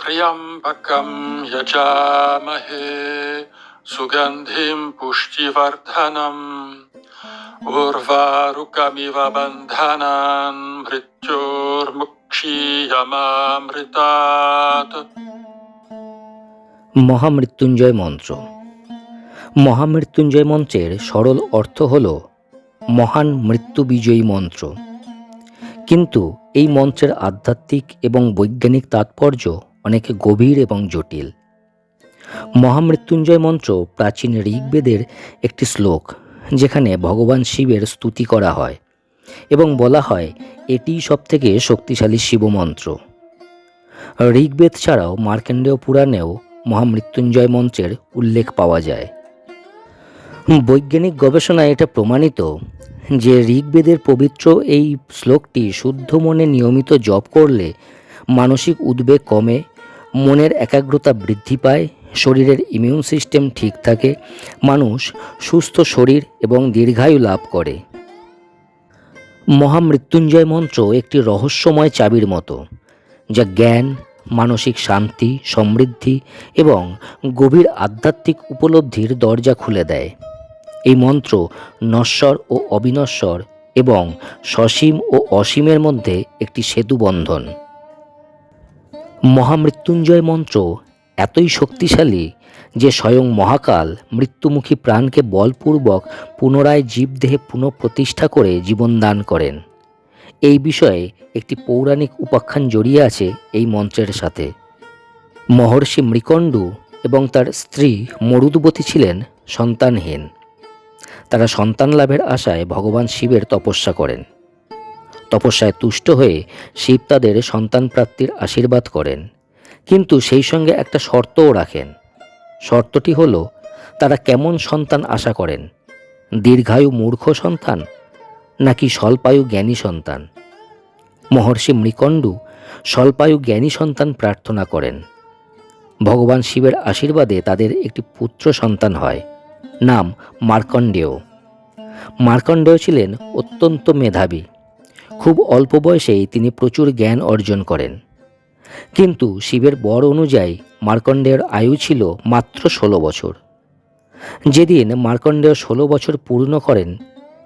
त्र्यम्बकं यजामहे सुगन्धिं पुष्टिवर्धनम् उर्वारुकमिव बन्धनान् मृत्योर्मुक्षीयमामृतात् মহামৃত্যুঞ্জয় মন্ত্র মহামৃত্যুঞ্জয় মন্ত্রের সরল অর্থ হল মহান মৃত্যু বিজয়ী মন্ত্র কিন্তু এই মন্ত্রের আধ্যাত্মিক এবং বৈজ্ঞানিক তাৎপর্য অনেক গভীর এবং জটিল। মহামৃত্যুঞ্জয় মন্ত্র প্রাচীন ঋগ্বেদের একটি শ্লোক, যেখানে ভগবান শিবের স্তুতি করা হয় এবং বলা হয়, এটিই সবথেকে শক্তিশালী শিবমন্ত্র। ঋগ্বেদ ছাড়াও মার্কেন্ডেয় পুরাণেও মহামৃত্যুঞ্জয় মন্ত্রের উল্লেখ পাওয়া যায়। বৈজ্ঞানিক গবেষণায় এটা প্রমাণিত যে ঋগ্বেদের পবিত্র এই শ্লোকটি শুদ্ধ মনে নিয়মিত জপ করলে মানসিক উদ্বেগ কমে মনের একাগ্রতা বৃদ্ধি পায়, শরীরের ইমিউন সিস্টেম ঠিক থাকে, মানুষ সুস্থ শরীর এবং দীর্ঘায়ু লাভ করে। মহামৃত্যুঞ্জয় মন্ত্র একটি রহস্যময় চাবির মতো, যা জ্ঞান, মানসিক শান্তি, সমৃদ্ধি এবং গভীর আধ্যাত্মিক উপলব্ধির দরজা খুলে দেয়। এই মন্ত্র নশ্বর ও অবিনশ্বর এবং সসীম ও অসীমের মধ্যে একটি সেতু বন্ধন মহামৃত্যুঞ্জয় মন্ত্র এতই শক্তিশালী যে স্বয়ং মহাকাল মৃত্যুমুখী প্রাণকে বলপূর্বক পুনরায় জীবদেহে পুনঃপ্রতিষ্ঠা করে জীবন দান করেন। এই বিষয়ে একটি পৌরাণিক উপাখ্যান জড়িয়ে আছে এই মন্ত্রের সাথে। মহর্ষি মৃকণ্ডু এবং তার স্ত্রী মরুদবতী ছিলেন সন্তানহীন। তারা সন্তান লাভের আশায় ভগবান শিবের তপস্যা করেন। তপস্যায় তুষ্ট হয়ে শিব তাদের সন্তান প্রাপ্তির আশীর্বাদ করেন। কিন্তু সেই সঙ্গে একটা শর্তও রাখেন। শর্তটি হল, তারা কেমন সন্তান আশা করেন? দীর্ঘায়ু মূর্খ সন্তান নাকি স্বল্পায়ু জ্ঞানী সন্তান? মহর্ষি মৃকণ্ডু স্বল্পায়ু জ্ঞানী সন্তান প্রার্থনা করেন। ভগবান শিবের আশীর্বাদে তাদের একটি পুত্র সন্তান হয়, নাম মার্কণ্ডেয়। মার্কণ্ডেয় ছিলেন অত্যন্ত মেধাবী। খুব অল্প বয়সেই তিনি প্রচুর জ্ঞান অর্জন করেন। কিন্তু শিবের বর অনুযায়ী মার্কণ্ডেয়র আয়ু ছিল মাত্র ষোলো বছর। যেদিন মার্কণ্ডেয় ষোলো বছর পূর্ণ করেন,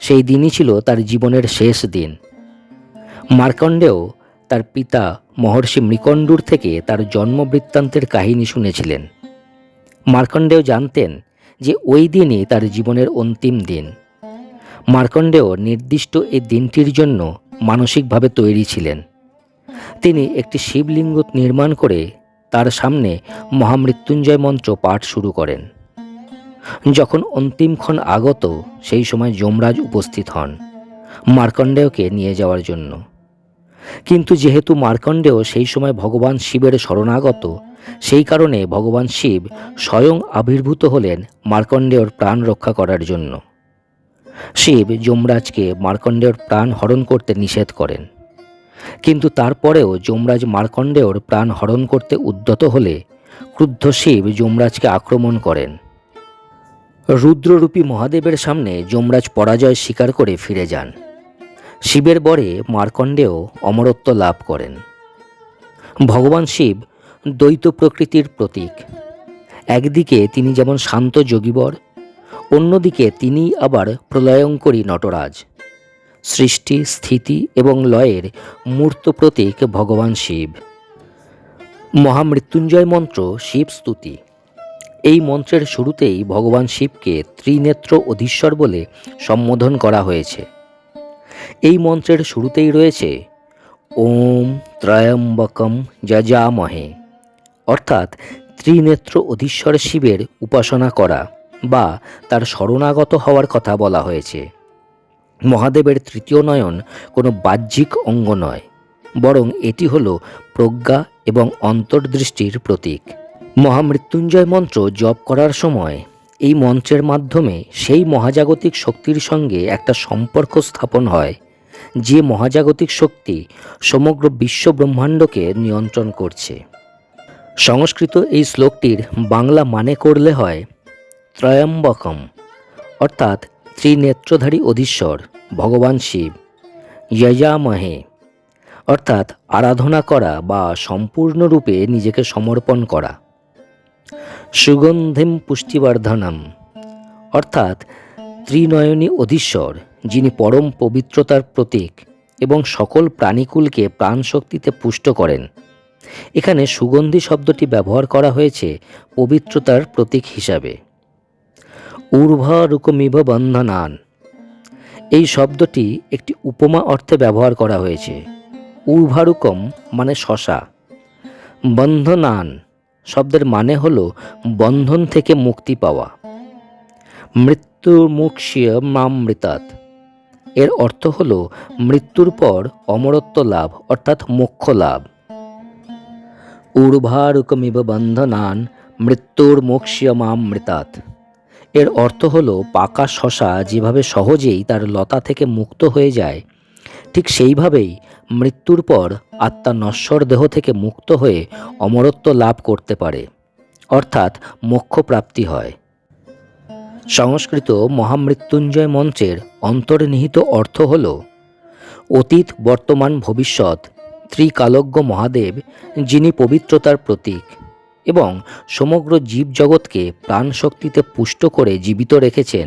সেই দিনই ছিল তার জীবনের শেষ দিন। মার্কণ্ডেয় তার পিতা মহর্ষি মৃকণ্ডুর থেকে তার জন্মবৃত্তান্তের কাহিনী শুনেছিলেন। মার্কণ্ডেয় জানতেন যে ওই দিনই তার জীবনের অন্তিম দিন। মার্কণ্ডেয় নির্দিষ্ট এই দিনটির জন্য মানসিকভাবে তৈরি ছিলেন। তিনি একটি শিবলিঙ্গ নির্মাণ করে তার সামনে মহামৃত্যুঞ্জয় মন্ত্র পাঠ শুরু করেন। যখন অন্তিমক্ষণ আগত, সেই সময় যমরাজ উপস্থিত হন মার্কণ্ডেয়কে নিয়ে যাওয়ার জন্য। কিন্তু যেহেতু মার্কণ্ডেয় সেই সময় ভগবান শিবের শরণাগত, সেই কারণে ভগবান শিব স্বয়ং আবির্ভূত হলেন মার্কণ্ডেয়র প্রাণ রক্ষা করার জন্য। শিব যমরাজকে মার্কণ্ডেয়র প্রাণ হরণ করতে নিষেধ করেন। কিন্তু তারপরেও যমরাজ মার্কণ্ডেয়র প্রাণ হরণ করতে উদ্যত হলে ক্রুদ্ধ শিব যমরাজকে আক্রমণ করেন। রুদ্ররূপী মহাদেবের সামনে যমরাজ পরাজয় স্বীকার করে ফিরে যান। শিবের বরে মার্কণ্ডেয় অমরত্ব লাভ করেন। ভগবান শিব দ্বৈত প্রকৃতির প্রতীক। একদিকে তিনি যেমন শান্ত যোগীবর অন্যদিকে তিনি আবার প্রলয়ঙ্করী নটরাজ। সৃষ্টি, স্থিতি এবং লয়ের মূর্ত প্রতীক ভগবান শিব। মহামৃত্যুঞ্জয় মন্ত্র, শিব স্তুতি। এই মন্ত্রের শুরুতেই ভগবান শিবকে ত্রিনেত্র অধীশ্বর বলে সম্বোধন করা হয়েছে। এই মন্ত্রের শুরুতেই রয়েছে, ওম ত্রয়ম্বকম যজামহে অর্থাৎ ত্রিনেত্র অধীশ্বর শিবের উপাসনা করা। বা তার শরণাগত হওয়ার কথা বলা হয়েছে। মহাদেবের তৃতীয় নয়ন কোনো বাহ্যিক অঙ্গ নয়, বরং এটি হল প্রজ্ঞা এবং অন্তর্দৃষ্টির প্রতীক। মহামৃত্যুঞ্জয় মন্ত্র জপ করার সময় এই মন্ত্রের মাধ্যমে সেই মহাজাগতিক শক্তির সঙ্গে একটা সম্পর্ক স্থাপন হয়, যে মহাজাগতিক শক্তি সমগ্র বিশ্ব ব্রহ্মাণ্ডকে নিয়ন্ত্রণ করছে। সংস্কৃত এই শ্লোকটির বাংলা মানে করলে হয় ত্রয়ম্বকম, অর্থাৎ ত্রিনেত্রধারী অধীশ্বর, ভগবান শিব যজামহে অর্থাৎ আরাধনা করা বা সম্পূর্ণরূপে নিজেকে সমর্পণ করা। সুগন্ধিম পুষ্টিবর্ধনম, অর্থাৎ ত্রিনয়নী অধীশ্বর, যিনি পরম পবিত্রতার প্রতীক এবং সকল প্রাণীকুলকে প্রাণশক্তিতে পুষ্ট করেন। এখানে সুগন্ধি শব্দটি ব্যবহার করা হয়েছে পবিত্রতার প্রতীক হিসাবে। ঊর্ধ্বরুকমিভ বন্ধনান। এই শব্দটি একটি উপমা অর্থে ব্যবহার করা হয়েছে। ঊর্ধ্বারুকম মানে শশা। বন্ধনান শব্দের মানে হল বন্ধন থেকে মুক্তি পাওয়া। মৃত্যুর মুক্ষীয় মামৃতাৎ। এর অর্থ হল মৃত্যুর পর অমরত্ব লাভ, অর্থাৎ মোক্ষ লাভ। ঊর্ধ্বারুকমিব বন্ধনান মৃত্যুর মোক্ষিয়মামৃতাৎ এর অর্থ হল, পাকা শশা যেভাবে সহজেই তার লতা থেকে মুক্ত হয়ে যায়, ঠিক সেইভাবেই মৃত্যুর পর আত্মা নশ্বর দেহ থেকে মুক্ত হয়ে অমরত্ব লাভ করতে পারে, অর্থাৎ মোক্ষ প্রাপ্তি হয়। সংস্কৃত মহামৃত্যুঞ্জয় মঞ্চের অন্তর্নিহিত অর্থ হল, অতীত, বর্তমান, ভবিষ্যৎ, ত্রিকালজ্ঞ মহাদেব যিনি পবিত্রতার প্রতীক। এবং সমগ্র জীবজগৎকে প্রাণশক্তিতে পুষ্ট করে জীবিত রেখেছেন।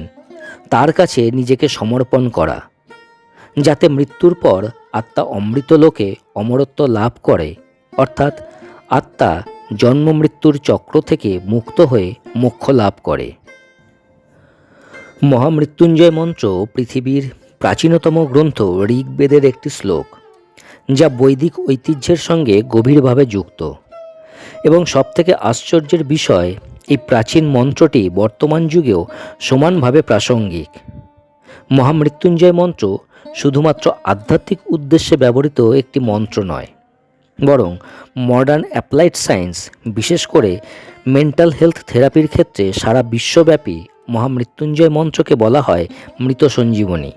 তার কাছে নিজেকে সমর্পণ করা, যাতে মৃত্যুর পর আত্মা অমৃত লোকে অমরত্ব লাভ করে, অর্থাৎ আত্মা জন্ম মৃত্যুর চক্র থেকে মুক্ত হয়ে মোক্ষ লাভ করে। মহামৃত্যুঞ্জয় মন্ত্র পৃথিবীর প্রাচীনতম গ্রন্থ ঋগ্বেদের একটি শ্লোক, যা বৈদিক ঐতিহ্যের সঙ্গে গভীরভাবে যুক্ত। এবং সবথেকে আশ্চর্যের বিষয়, এই প্রাচীন মন্ত্রটি বর্তমান যুগেও সমানভাবে প্রাসঙ্গিক। মহামৃত্যুঞ্জয় মন্ত্র শুধুমাত্র আধ্যাত্মিক উদ্দেশ্যে ব্যবহৃত একটি মন্ত্র নয়, বরং মডার্ন অ্যাপ্লাইড সায়েন্স বিশেষ করে মেন্টাল হেলথ থেরাপির ক্ষেত্রে সারা বিশ্বব্যাপী মহামৃত্যুঞ্জয় মন্ত্রকে বলা হয় মৃত সঞ্জীবনী।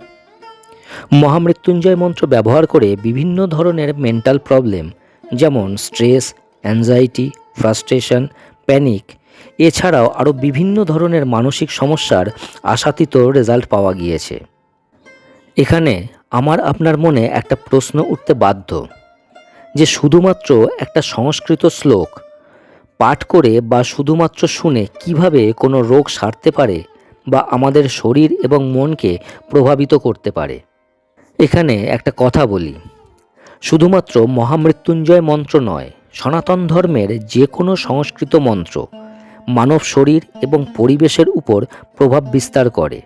মহামৃত্যুঞ্জয় মন্ত্র ব্যবহার করে বিভিন্ন ধরনের মেন্টাল প্রবলেম যেমন স্ট্রেস অ্যাংজাইটি ফ্রাস্ট্রেশন প্যানিক এছাড়াও আরও বিভিন্ন ধরনের মানসিক সমস্যার আশাতীত রেজাল্ট পাওয়া গিয়েছে। এখানে আমার আপনার মনে একটা প্রশ্ন উঠতে বাধ্য, যে শুধুমাত্র একটা সংস্কৃত শ্লোক পাঠ করে বা শুধুমাত্র শুনে কীভাবে কোনো রোগ সারতে পারে বা আমাদের শরীর এবং মনকে প্রভাবিত করতে পারে? এখানে একটা কথা বলি। শুধুমাত্র মহামৃত্যুঞ্জয় মন্ত্র নয় সনাতন ধর্মের যে কোনো সংস্কৃত মন্ত্র মানব শরীর এবং পরিবেশের উপর প্রভাব বিস্তার করে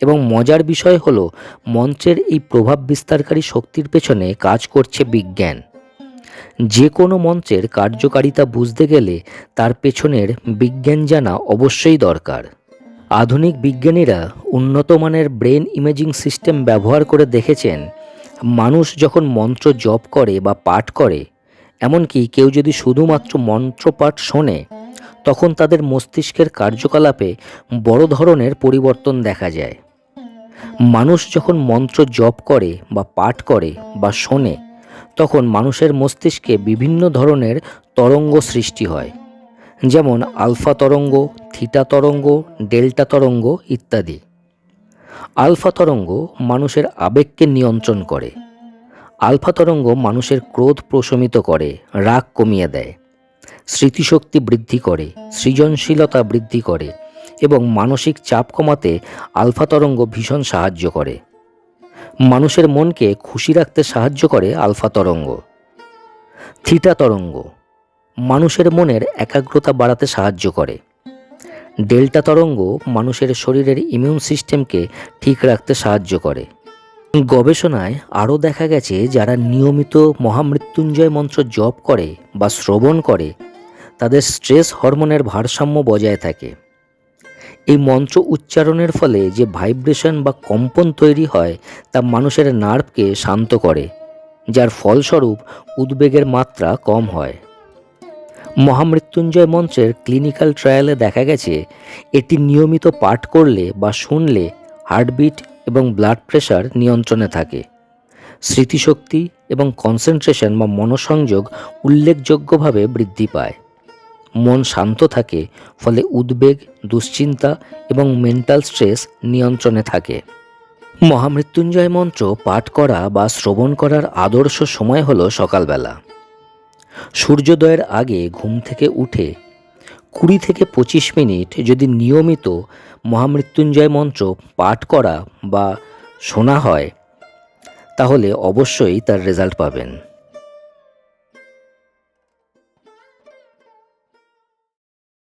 এবং মজার বিষয় হলো মন্ত্রের এই প্রভাব বিস্তারকারী শক্তির পেছনে কাজ করছে বিজ্ঞান। যে কোনো মন্ত্রের কার্যকারিতা বুঝতে গেলে তার পেছনের বিজ্ঞান জানা অবশ্যই দরকার। আধুনিক বিজ্ঞানীরা উন্নত মানের ব্রেন ইমেজিং সিস্টেম ব্যবহার করে দেখেছেন, মানুষ যখন মন্ত্র জপ করে বা পাঠ করে এমনকি কেউ যদি শুধুমাত্র মন্ত্রপাঠ শোনে, তখন তাদের মস্তিষ্কের কার্যকলাপে বড় ধরনের পরিবর্তন দেখা যায়। মানুষ যখন মন্ত্র জপ করে বা পাঠ করে বা শোনে, তখন মানুষের মস্তিষ্কে বিভিন্ন ধরনের তরঙ্গ সৃষ্টি হয়। যেমন আলফা তরঙ্গ, থিটা তরঙ্গ, ডেল্টা তরঙ্গ ইত্যাদি। আলফা তরঙ্গ মানুষের আবেগকে নিয়ন্ত্রণ করে। আলফা তরঙ্গ মানুষের ক্রোধ প্রশমিত করে, রাগ কমিয়ে দেয়। স্মৃতিশক্তি বৃদ্ধি করে, সৃজনশীলতা বৃদ্ধি করে এবং মানসিক চাপ কমাতে আলফা তরঙ্গ ভীষণ সাহায্য করে। মানুষের মনকে খুশি রাখতে সাহায্য করে আলফা তরঙ্গ। থিটা তরঙ্গ মানুষের মনের একাগ্রতা বাড়াতে সাহায্য করে। ডেল্টা তরঙ্গ মানুষের শরীরের ইমিউন সিস্টেমকে ঠিক রাখতে সাহায্য করে। গবেষণায় আরও দেখা গেছে যারা নিয়মিত মহামৃত্যুঞ্জয় মন্ত্র জপ করে বা শ্রবণ করে, তাদের স্ট্রেস হরমোনের ভারসাম্য বজায় থাকে। এই মন্ত্র উচ্চারণের ফলে যে ভাইব্রেশন বা কম্পন তৈরি হয়, তা মানুষের নার্ভকে শান্ত করে, যার ফলস্বরূপ উদ্বেগের মাত্রা কম হয়। মহামৃত্যুঞ্জয় মন্ত্রের ক্লিনিক্যাল ট্রায়ালে দেখা গেছে, এটি নিয়মিত পাঠ করলে বা শুনলে হার্টবিট এবং ব্লাড প্রেশার নিয়ন্ত্রণে থাকে। স্মৃতিশক্তি এবং কনসেন্ট্রেশন বা মনোসংযোগ উল্লেখযোগ্যভাবে বৃদ্ধি পায়। মন শান্ত থাকে, ফলে উদ্বেগ, দুশ্চিন্তা এবং মেন্টাল স্ট্রেস নিয়ন্ত্রণে থাকে। মহামৃত্যুঞ্জয় মন্ত্র পাঠ করা বা শ্রবণ করার আদর্শ সময় হল সকালবেলা। সূর্যোদয়ের আগে ঘুম থেকে উঠে কুড়ি থেকে পঁচিশ মিনিট যদি নিয়মিত মহামৃত্যুঞ্জয় মন্ত্র পাঠ করা বা শোনা হয় তাহলে অবশ্যই তার রেজাল্ট পাবেন।